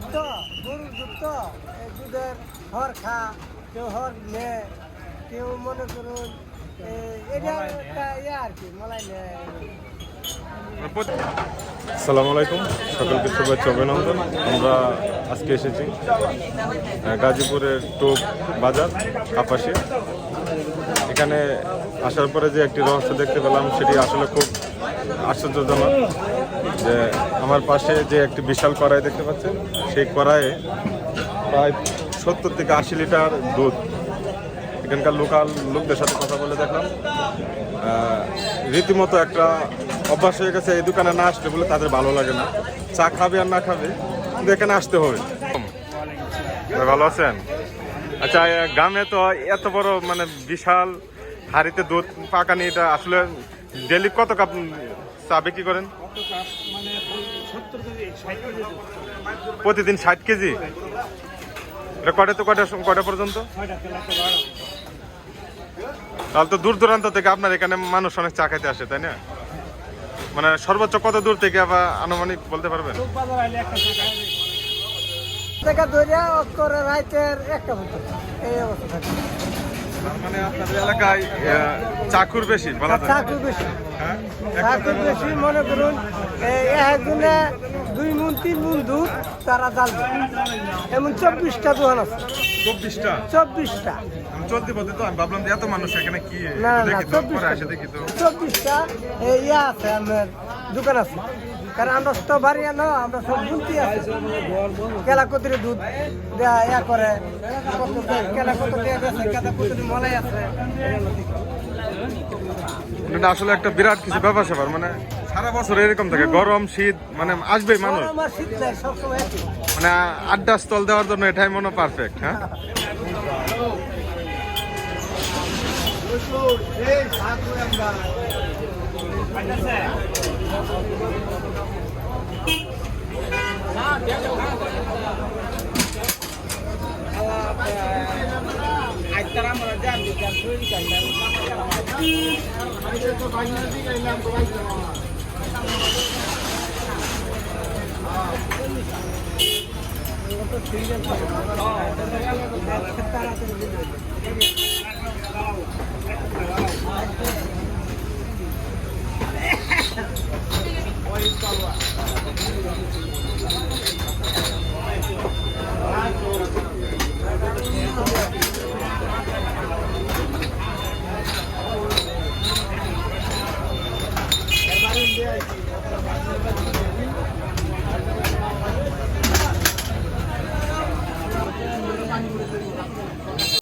দুধ তো গরুর দুধ তো এই দুধের হর খা কেউ হর নে কেউ মনে করুন এটা একটা ইয়ে আর কি মলাই নেয় আসসালামু আলাইকুম সকলকে শুভেচ্ছা অভিনন্দন। আমরা আজকে এসেছি গাজীপুরের টোপ বাজার কাপাসে এখানে আসার পরে যে একটি রহস্য দেখতে পেলাম, সেটি আসলে খুব আশ্চর্যজনক যে আমার পাশে যে একটি বিশাল কড়াই দেখতে পাচ্ছেন, সেই কড়াইয়ে প্রায় সত্তর থেকে আশি লিটার দুধ। এখানকার লোকাল লোকদের সাথে কথা বলে দেখলাম। রীতিমতো একটা অভ্যাস হয়ে গেছে, এই দোকানে না আসলে বলে তাদের ভালো লাগে না। চা খাবে আর না খাবে, কিন্তু এখানে আসতে হবে। ভালো আছেন? আচ্ছা গ্রামে তো এত বড় মানে বিশাল হাড়িতে দুধ পাকানি এটা আসলে ডেলি কত কাপ চা বিক্রি করেন? প্রতিদিন ষাট কেজি? এটা কটা তো কটা কটা পর্যন্ত? তাহলে তো দূর দূরান্ত থেকে আপনার এখানে মানুষ অনেক চা খাইতে আসে, তাই না? মানে সর্বোচ্চ কত দূর থেকে আবার আনুমানিক বলতে পারবেন? টাকা ধরিয়া করে রাইতের একটা এই অবস্থা। থাকে মানে আপনাদের এলাকায় চাকুর বেশি বলা যায়। চাকরি বেশি। হ্যাঁ? বেশি মনে করুন এই একদিনে দুই মুন তিন মুন দুধ তারা জ্বালবে এমন চব্বিশটা দোকান আছে। চব্বিশটা? চব্বিশটা। চলতে বলতে তো আমি ভাবলাম যে এত মানুষ এখানে কি না না চব্বিশটা। চব্বিশটা ইয়ে আছে আমার দোকান আছে। কারণ আমরা তো ভারী আনো আমরা সব বুঝতে আছি। কেলা কতরি দুধ দেয়া ইয়া করে কেলা কত দেয়া মলাই আছে। আসলে একটা বিরাট কিছু ব্যাপার স্যাপার মানে সারা বছর এরকম থাকে গরম শীত মানে আসবে মানুষ। মানে আড্ডা স্থল দেওয়ার জন্য এটাই মনে পারফেক্ট হ্যাঁ? करा मला जाम दे जाम थोड़ी काढला आणि ते तो बाई नदी काढला आमको बाई तो ठीक है।